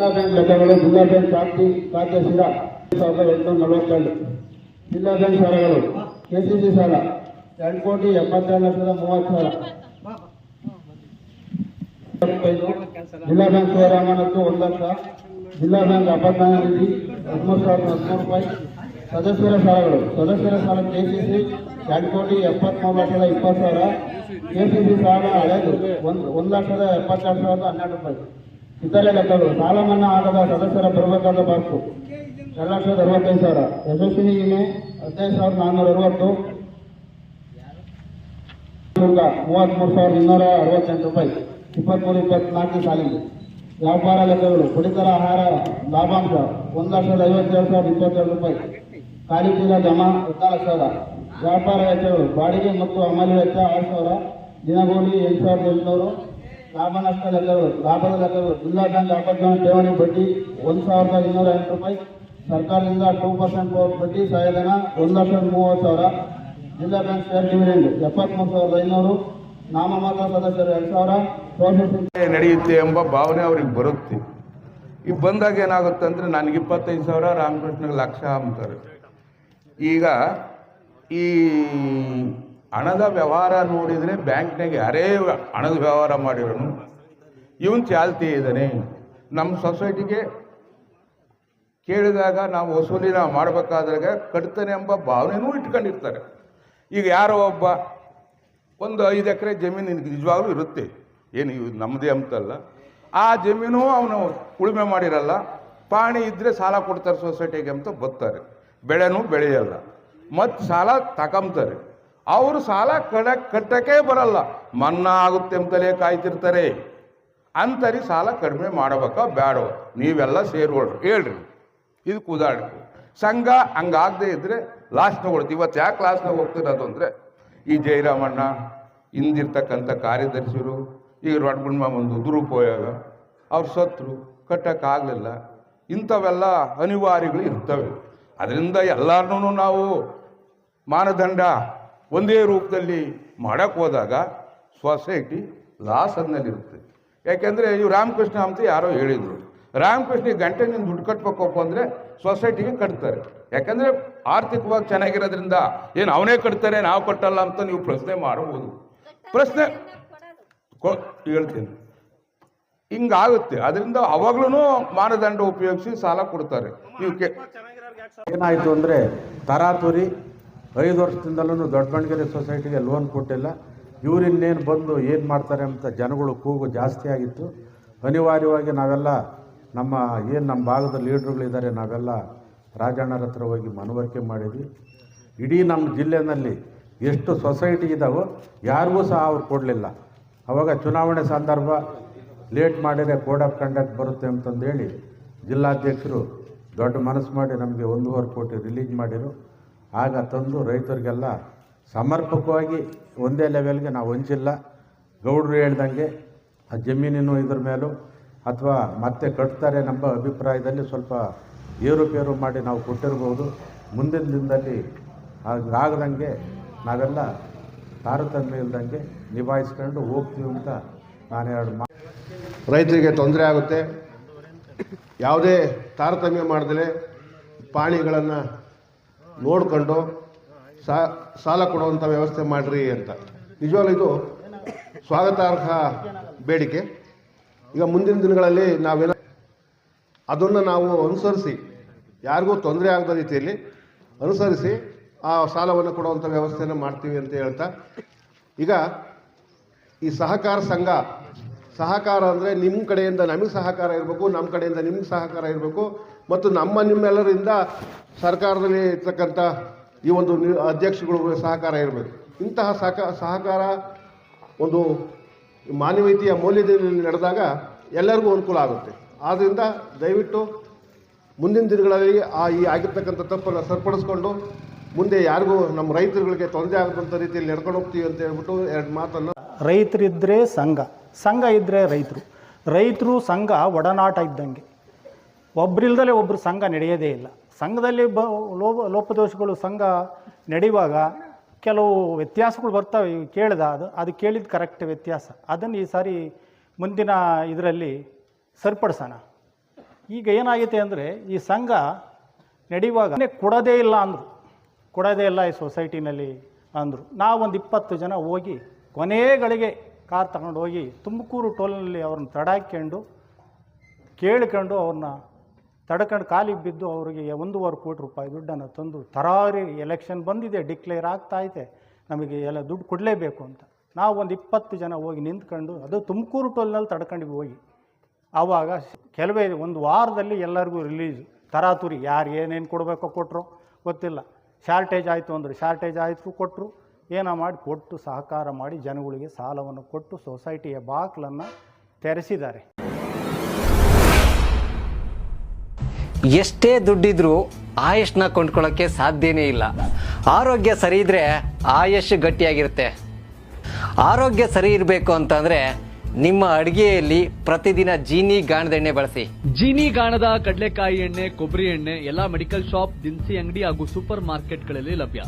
ಜಿಲ್ಲಾ ಬ್ಯಾಂಕ್ ಘಟಕಗಳು, ಜಿಲ್ಲಾ ಬ್ಯಾಂಕ್ ಪ್ರಾಪ್ತಿ ಖಾತೆ ಸ್ಥಿರ ಸಾವಿರದ ಎಂಟುನೂರ ನಲವತ್ತೆರಡು. ಜಿಲ್ಲಾ ಬ್ಯಾಂಕ್ ಸಾಲಗಳು ಕೆಸಿಸಿ ಸಾಲ ಎರಡು ಕೋಟಿ ಎಪ್ಪತ್ತೆರಡು ಲಕ್ಷದ ಮೂವತ್ತು ಸಾವಿರ. ಜಿಲ್ಲಾ ಬ್ಯಾಂಕ್ ಸೇವಾ ಅಮಾನತ್ತು ಒಂದು ಲಕ್ಷ. ಜಿಲ್ಲಾ ಬ್ಯಾಂಕ್ ಅಪಧಾನ ನಿಧಿ, ಹದಿಮೂರು ಸಾವಿರದ ಹದಿಮೂರು ರೂಪಾಯಿ. ಸದಸ್ಯರ ಸಾಲಗಳು ಸದಸ್ಯರ ಸಾಲ ಕೆಸಿಸಿ, ಎರಡು ಕೋಟಿ ಎಪ್ಪತ್ಮೂರು ಲಕ್ಷದ ಇಪ್ಪತ್ತು ಸಾವಿರ. ಕೆಸಿಸಿ ಸಾಲ ಹಳೆದು, ಒಂದು ಒಂದು ಲಕ್ಷದ ಎಪ್ಪತ್ತೆರಡು ಸಾವಿರದ ಹನ್ನೆರಡು ರೂಪಾಯಿ. ಇತರೆ ಲೆಕ್ಕಗಳು. ಸಾಲ ಮನ್ನಾ ಆಗದ ಸದಸ್ಯರ ಬರಬೇಕಾದ ಬಾಕು. ಎರಡು ಲಕ್ಷದ ಅರವತ್ತೈದು ಸಾವಿರ. ಯಶಸ್ವಿನಿ ವಿಮೆ ಹದಿನೈದು ಸಾವಿರದ ನಾನ್ನೂರ ಅರವತ್ತು. ಮೂವತ್ತ್ಮೂರು ಸಾವಿರದ ಇನ್ನೂರ ಅರವತ್ತೆಂಟು ರೂಪಾಯಿ. ಇಪ್ಪತ್ತ್ಮೂರು ಇಪ್ಪತ್ನಾಲ್ಕು ಸಾಲಿಗೆ. ವ್ಯಾಪಾರ ಲೆಕ್ಕಗಳು. ಪಡಿತರ ಆಹಾರ, ಲಾಭಾಂಶ, ಒಂದು ಲಕ್ಷದ ಐವತ್ತೇಳು ಸಾವಿರದ ಇಪ್ಪತ್ತೆರಡು ರೂಪಾಯಿ. ಖಾಲಿ ಚೀಲ, ಜಮಾ ಹದಿನಾಲ್ಕು ಸಾವಿರ ವ್ಯಾಪಾರ ವೆಚ್ಚಗಳು. ಬಾಡಿಗೆ ಮತ್ತು ಅಮಲಿ ವೆಚ್ಚ ಆರು ಸಾವಿರ. ದಿನಗೂಲಿ ಎಂಟು ಸಾವಿರದ ಎಂಟುನೂರು. ಲಾಭ ಲೆಕ್ಕಗಳು ಲಾಭದ ಲೆಕ್ಕಗಳು ಜಿಲ್ಲಾ ಬ್ಯಾಂಕ್ ಅಪಜ್ಞಾನ ಠೇವಣಿ ಬಡ್ಡಿ ಒಂದು ಸಾವಿರದ ಇನ್ನೂರ ಎಂಟು ರೂಪಾಯಿ, ಸರ್ಕಾರದಿಂದ ಟೂ ಪರ್ಸೆಂಟ್ ಬಡ್ಡಿ ಸಹಾಯಧನ ಒಂದು ಲಕ್ಷದ ಮೂವತ್ತು ಸಾವಿರ, ಜಿಲ್ಲಾ ಬ್ಯಾಂಕ್ ಶೇರ್ ಡಿವಿಡೆಂಡ್ ಎಪ್ಪತ್ಮೂರು ಸಾವಿರದ ಐನೂರು, ನಾಮಮಾತ್ರ ಸದಸ್ಯರು ಎರಡು ಸಾವಿರ ನಡೆಯುತ್ತೆ ಎಂಬ ಭಾವನೆ ಅವ್ರಿಗೆ ಬರುತ್ತೆ. ಈಗ ಬಂದಾಗ ಏನಾಗುತ್ತೆ ಅಂದರೆ ನನಗೆ ಇಪ್ಪತ್ತೈದು ಸಾವಿರ, ರಾಮಕೃಷ್ಣಗೆ ಲಕ್ಷ ಅಂತಾರೆ. ಈಗ ಈ ಹಣದ ವ್ಯವಹಾರ ನೋಡಿದರೆ ಬ್ಯಾಂಕ್ನಾಗೆ ಯಾರೇ ಹಣದ ವ್ಯವಹಾರ ಮಾಡಿರೋನು ಇವನು ಚಾಲ್ತಿ ಇದ್ದಾನೆ ನಮ್ಮ ಸೊಸೈಟಿಗೆ ಕೇಳಿದಾಗ ನಾವು ವಸೂಲಿನ ಮಾಡಬೇಕಾದಾಗ ಕಟ್ತಾನೆ ಎಂಬ ಭಾವನೆಯೂ ಇಟ್ಕೊಂಡಿರ್ತಾರೆ. ಈಗ ಯಾರೋ ಒಬ್ಬ ಒಂದು ಐದು ಎಕರೆ ಜಮೀನು ನಿಜವಾಗ್ಲೂ ಇರುತ್ತೆ. ಏನು ಇವು ನಮ್ಮದೇ ಅಂತಲ್ಲ. ಆ ಜಮೀನು ಅವನು ಉಳುಮೆ ಮಾಡಿರಲ್ಲ. ಪಾಣಿ ಇದ್ದರೆ ಸಾಲ ಕೊಡ್ತಾರೆ ಸೊಸೈಟಿಗೆ ಅಂತ ಬರ್ತಾರೆ ಬೆಳೆನೂ ಬೆಳೆಯಲ್ಲ. ಮತ್ತು ಸಾಲ ತಗೊಂತಾರೆ ಅವರು ಸಾಲ ಕಡ ಕಟ್ಟಕ್ಕೆ ಬರಲ್ಲ. ಮನ್ನಾ ಆಗುತ್ತೆ ಅಂತಲೇ ಕಾಯ್ತಿರ್ತಾರೆ. ಅಂತರಿ ಸಾಲ ಕಡಿಮೆ ಮಾಡಬೇಕಾ ಬೇಡವ ನೀವೆಲ್ಲ ಸೇರ್ಕೊಳ್ರಿ ಹೇಳ್ರಿ. ಇದು ಉದಾಹರಣೆ. ಸಂಘ ಹಂಗಾಗದೆ ಇದ್ದರೆ ಲಾಸ್ ತಗೊಳ್ತೀವಿ ಇವತ್ತು ಯಾಕೆ ಲಾಸ್ನಾಗ ಹೋಗ್ತಿರೋದು ಅಂದರೆ, ಈ ಜಯರಾಮಣ್ಣ ಹಿಂದಿರ್ತಕ್ಕಂಥ ಕಾರ್ಯದರ್ಶಿರು, ಈ ರೊಡ್ಗುಣ್ಮ ಒಂದು ದುರುಪಯೋಗ ಅವ್ರ ಸತ್ರು ಕಟ್ಟೋಕ್ಕಾಗಲಿಲ್ಲ ಇಂಥವೆಲ್ಲ ಅನಿವಾರ್ಯಗಳು ಇರ್ತವೆ. ಅದರಿಂದ ಎಲ್ಲರನ್ನೂ ನಾವು ಮಾನದಂಡ ಒಂದೇ ರೂಪದಲ್ಲಿ ಮಾಡಕ್ಕೆ ಹೋದಾಗ ಸೊಸೈಟಿ ಲಾಸ್ ಅನ್ನಲ್ಲಿರುತ್ತೆ ಯಾಕೆಂದರೆ ಇವು ರಾಮಕೃಷ್ಣ ಅಂತ ಯಾರೋ ಹೇಳಿದರು. ರಾಮಕೃಷ್ಣ ಗಂಟೆ ನೀನು ದುಡ್ಡು ಕಟ್ಬೇಕಪ್ಪ ಅಂದರೆ ಸೊಸೈಟಿಗೆ ಕಟ್ತಾರೆ. ಯಾಕಂದರೆ ಆರ್ಥಿಕವಾಗಿ ಚೆನ್ನಾಗಿರೋದ್ರಿಂದ ಏನು ಅವನೇ ಕಟ್ತಾರೆ, ನಾವು ಕಟ್ಟಲ್ಲ ಅಂತ ನೀವು ಪ್ರಶ್ನೆ ಮಾಡಬಹುದು ಪ್ರಶ್ನೆ ಹೇಳ್ತೀನಿ. ಹಿಂಗಾಗುತ್ತೆ. ಅದರಿಂದ ಅವಾಗ್ಲೂ ಮಾನದಂಡ ಉಪಯೋಗಿಸಿ ಸಾಲ ಕೊಡ್ತಾರೆ. ನೀವು ಏನಾಯಿತು ಅಂದರೆ ತರಾತುರಿ ಐದು ವರ್ಷದಿಂದಲೂ ದೊಡ್ಡಬಣ್ಣಗೆರೆ ಸೊಸೈಟಿಗೆ ಲೋನ್ ಕೊಟ್ಟಿಲ್ಲ. ಇವರಿನ್ನೇನು ಬಂದು ಏನು ಮಾಡ್ತಾರೆ ಅಂತ ಜನಗಳು ಕೂಗು ಜಾಸ್ತಿ ಆಗಿತ್ತು. ಅನಿವಾರ್ಯವಾಗಿ ನಾವೆಲ್ಲ ನಮ್ಮ, ಏನು ನಮ್ಮ ಭಾಗದ ಲೀಡ್ರುಗಳಿದ್ದಾರೆ ನಾವೆಲ್ಲ ರಾಜಣ್ಣರ ಹತ್ರ ಹೋಗಿ ಮನವರಿಕೆ ಮಾಡಿದ್ವಿ. ಇಡೀ ನಮ್ಮ ಜಿಲ್ಲೆಯಲ್ಲಿ ಎಷ್ಟು ಸೊಸೈಟಿ ಇದ್ದಾವೋ ಯಾರಿಗೂ ಸಹ ಅವ್ರು ಕೊಡಲಿಲ್ಲ. ಅವಾಗ ಚುನಾವಣೆ ಸಂದರ್ಭ ಲೇಟ್ ಮಾಡಿದರೆ ಕೋಡ್ ಆಫ್ ಕಂಡಕ್ಟ್ ಬರುತ್ತೆ ಅಂತಂದೇಳಿ ಜಿಲ್ಲಾಧ್ಯಕ್ಷರು ದೊಡ್ಡ ಮನಸ್ಸು ಮಾಡಿ ನಮಗೆ ಒಂದೂವರೆ ಕೋಟಿ ರಿಲೀಸ್ ಮಾಡಿರು ಆಗ ತಂದು ರೈತರಿಗೆಲ್ಲ ಸಮರ್ಪಕವಾಗಿ ಒಂದೇ ಲೆವೆಲ್ಗೆ ನಾವು ಹಂಚಿಲ್ಲ. ಗೌಡರು ಹೇಳ್ದಂಗೆ ಆ ಜಮೀನಿನ ಇದ್ರ ಮೇಲೂ ಅಥವಾ ಮತ್ತೆ ಕಟ್ತಾರೆ ನಮ್ಮ ಅಭಿಪ್ರಾಯದಲ್ಲಿ ಸ್ವಲ್ಪ ಏರುಪೇರು ಮಾಡಿ ನಾವು ಕೊಟ್ಟಿರ್ಬೋದು. ಮುಂದಿನ ದಿನದಲ್ಲಿ ಆಗದಂಗೆ ನಾವೆಲ್ಲ ತಾರತಮ್ಯ ಇಲ್ದಂಗೆ ನಿಭಾಯಿಸ್ಕೊಂಡು ಹೋಗ್ತೀವಿ ಅಂತ ನಾನು ಎರಡು ಮಾ ರೈತರಿಗೆ ತೊಂದರೆ ಆಗುತ್ತೆ. ಯಾವುದೇ ತಾರತಮ್ಯ ಮಾಡದಲೇ ಪಾಣಿಗಳನ್ನು ನೋಡಿಕೊಂಡು ಸಾಲ ಕೊಡುವಂಥ ವ್ಯವಸ್ಥೆ ಮಾಡಿರಿ ಅಂತ. ನಿಜವಾಗ್ಲೂ ಇದು ಸ್ವಾಗತಾರ್ಹ ಬೇಡಿಕೆ. ಈಗ ಮುಂದಿನ ದಿನಗಳಲ್ಲಿ ನಾವೇನ ಅದನ್ನು ನಾವು ಅನುಸರಿಸಿ, ಯಾರಿಗೂ ತೊಂದರೆ ಆಗದ ರೀತಿಯಲ್ಲಿ ಅನುಸರಿಸಿ ಆ ಸಾಲವನ್ನು ಕೊಡುವಂಥ ವ್ಯವಸ್ಥೆಯನ್ನು ಮಾಡ್ತೀವಿ ಅಂತ ಹೇಳ್ತಾ, ಈಗ ಈ ಸಹಕಾರ ಸಂಘ ಸಹಕಾರ ಅಂದರೆ ನಿಮ್ಮ ಕಡೆಯಿಂದ ನಮಗೆ ಸಹಕಾರ ಇರಬೇಕು ನಮ್ಮ ಕಡೆಯಿಂದ ನಿಮ್ಗೆ ಸಹಕಾರ ಇರಬೇಕು ಮತ್ತು ನಮ್ಮ ನಿಮ್ಮೆಲ್ಲರಿಂದ ಸರ್ಕಾರದಲ್ಲಿ ಇರ್ತಕ್ಕಂಥ ಈ ಒಂದು ಅಧ್ಯಕ್ಷಗಳು ಸಹಕಾರ ಇರಬೇಕು. ಇಂತಹ ಸಹಕ ಸಹಕಾರ ಒಂದು ಮಾನವೀಯತೆಯ ಮೌಲ್ಯದಲ್ಲಿ ನಡೆದಾಗ ಎಲ್ಲರಿಗೂ ಅನುಕೂಲ ಆಗುತ್ತೆ. ಆದ್ದರಿಂದ ದಯವಿಟ್ಟು ಮುಂದಿನ ದಿನಗಳಲ್ಲಿ ಆ ಈ ಆಗಿರ್ತಕ್ಕಂಥ ತಪ್ಪನ್ನು ಸರಿಪಡಿಸ್ಕೊಂಡು ಮುಂದೆ ಯಾರಿಗೂ ನಮ್ಮ ರೈತರುಗಳಿಗೆ ತೊಂದರೆ ಆಗದಂಥ ರೀತಿಯಲ್ಲಿ ನಡ್ಕೊಂಡು ಹೋಗ್ತೀವಿ ಅಂತ ಹೇಳ್ಬಿಟ್ಟು ಎರಡು ಮಾತನ್ನು ರೈತರಿದ್ದರೆ ಸಂಘ. ಸಂಘ ಇದ್ದರೆ ರೈತರು. ರೈತರು ಸಂಘ ಒಡನಾಟ ಇದ್ದಂಗೆ. ಒಬ್ಬರಿಲ್ದಲೇ ಒಬ್ಬರು ಸಂಘ ನಡೆಯೋದೇ ಇಲ್ಲ. ಸಂಘದಲ್ಲಿ ಬ, ಲೋಪ, ಲೋಪದೋಷಗಳು ಸಂಘ ನಡೆಯುವಾಗ ಕೆಲವು ವ್ಯತ್ಯಾಸಗಳು ಬರ್ತವೆ ಕೇಳಿದ, ಅದು ಅದು ಕೇಳಿದ ಕರೆಕ್ಟ್ ವ್ಯತ್ಯಾಸ. ಅದನ್ನು ಈ ಸಾರಿ ಮುಂದಿನ ಇದರಲ್ಲಿ ಸರಿಪಡಿಸೋಣ. ಈಗ ಏನಾಗೈತೆ ಅಂದರೆ, ಈ ಸಂಘ ನಡೆಯುವಾಗ ಕೊಡೋದೇ ಇಲ್ಲ ಅಂದರು. ಕೊಡೋದೇ ಇಲ್ಲ ಈ ಸೊಸೈಟಿನಲ್ಲಿ ಅಂದರು. ನಾವೊಂದು ಇಪ್ಪತ್ತು ಜನ ಹೋಗಿ ಕೊನೆಗಳಿಗೆ ಕಾರ್ ತಗೊಂಡು ಹೋಗಿ ತುಮಕೂರು ಟೋಲ್ನಲ್ಲಿ ಅವ್ರನ್ನ ತಡಾಕೊಂಡು ಕೇಳ್ಕೊಂಡು ಅವ್ರನ್ನ ತಡ್ಕೊಂಡು ಕಾಲಿಗೆ ಬಿದ್ದು ಅವರಿಗೆ ಒಂದೂವರೆ ಕೋಟಿ ರೂಪಾಯಿ ದುಡ್ಡನ್ನು ತಂದು ತರಾರಿ ಎಲೆಕ್ಷನ್ ಬಂದಿದೆ, ಡಿಕ್ಲೇರ್ ಆಗ್ತಾ ಐತೆ ನಮಗೆ ಎಲ್ಲ ದುಡ್ಡು ಕೊಡಲೇಬೇಕು ಅಂತ. ನಾವು ಒಂದು ಇಪ್ಪತ್ತು ಜನ ಹೋಗಿ ನಿಂತ್ಕೊಂಡು ಅದು ತುಮಕೂರು ಟೋಲ್ನಲ್ಲಿ ತಡ್ಕೊಂಡಿವಿ ಹೋಗಿ. ಆವಾಗ ಕೆಲವೇ ಒಂದು ವಾರದಲ್ಲಿ ಎಲ್ಲರಿಗೂ ರಿಲೀಸ್, ತರಾತುರಿ ಯಾರು ಏನೇನು ಕೊಡಬೇಕೋ ಕೊಟ್ಟರು ಗೊತ್ತಿಲ್ಲ. ಶಾರ್ಟೇಜ್ ಆಯಿತು ಅಂದರು ಶಾರ್ಟೇಜ್ ಆಯಿತು ಕೊಟ್ಟರು ಏನೋ ಮಾಡಿ ಕೊಟ್ಟು ಸಹಕಾರ ಮಾಡಿ ಜನಗಳಿಗೆ ಸಾಲವನ್ನು ಕೊಟ್ಟು ಸೊಸೈಟಿಯ ಬಾಕ್ಲನ್ನು ತೆರೆಸಿದ್ದಾರೆ. ಎಷ್ಟೇ ದುಡ್ಡಿದ್ರೂ ಆಯುಷ್ನ ಕೊಂಡ್ಕೊಳ್ಳೋಕ್ಕೆ ಸಾಧ್ಯನೇ ಇಲ್ಲ. ಆರೋಗ್ಯ ಸರಿ ಇದ್ರೆ ಆಯುಷ್ ಗಟ್ಟಿಯಾಗಿರುತ್ತೆ. ಆರೋಗ್ಯ ಸರಿ ಇರಬೇಕು ಅಂತಂದ್ರೆ ನಿಮ್ಮ ಅಡಿಗೆಯಲ್ಲಿ ಪ್ರತಿದಿನ ಜೀನಿ ಗಾಣದೆಣ್ಣೆ ಬಳಸಿ. ಜೀನಿ ಗಾಣದ ಕಡಲೆಕಾಯಿ ಎಣ್ಣೆ ಕೊಬ್ಬರಿ ಎಣ್ಣೆ ಎಲ್ಲಾ ಮೆಡಿಕಲ್ ಶಾಪ್ ದಿನಸಿ ಅಂಗಡಿ ಹಾಗೂ ಸೂಪರ್ ಮಾರ್ಕೆಟ್ಗಳಲ್ಲಿ ಲಭ್ಯ.